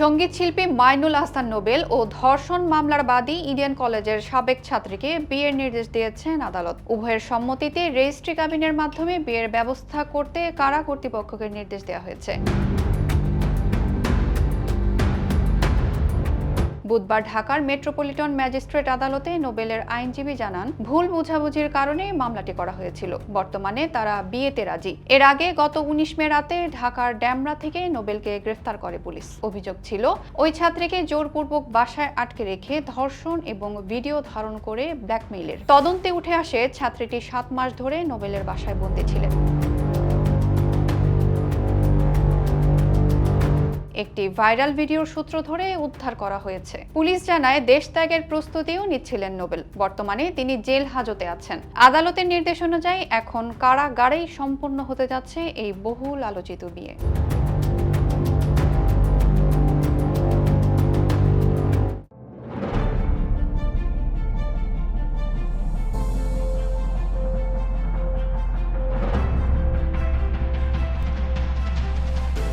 সংগীত শিল্পী মাইনুল আহসান নোবেল ও ধর্ষণ মামলার বাদী ইন্ডিয়ান কলেজের সাবেক ছাত্রীকে বিয়ের নির্দেশ দিয়েছেন আদালত। উভয়ের সম্মতিতে রেজিস্ট্রি কাবিনের মাধ্যমে বিয়ের ব্যবস্থা করতে কারা কর্তৃপক্ষকে নির্দেশ দেওয়া হয়েছে। বুধবার ঢাকার মেট্রোপলিটন ম্যাজিস্ট্রেট আদালতে নোবেলের আইনজীবী জানান, ভুল বোঝাবুঝির কারণে মামলাটি করা হয়েছিল। বর্তমানে তারা বিয়েতে রাজি। এর আগে গত উনিশ মে রাতে ঢাকার ড্যামরা থেকে নোবেলকে গ্রেফতার করে পুলিশ। অভিযোগ ছিল, ওই ছাত্রীকে জোরপূর্বক বাসায় আটকে রেখে ধর্ষণ এবং ভিডিও ধারণ করে ব্ল্যাকমেইলের। তদন্তে উঠে আসে, ছাত্রীটি সাত মাস ধরে নোবেলের বাসায় বন্দী ছিলেন। একটি ভাইরাল ভিডিওর সূত্র ধরে উদ্ধার করা হয়েছে। পুলিশ জানায় দেশ ত্যাগের প্রস্তুতিও নিচ্ছিলেন নোবেল। বর্তমানে তিনি জেল হাজতে আছেন। আদালতের নির্দেশ অনুযায়ী এখন কারাগারেই সম্পূর্ণ হতে যাচ্ছে এই বহুল আলোচিত বিয়ে।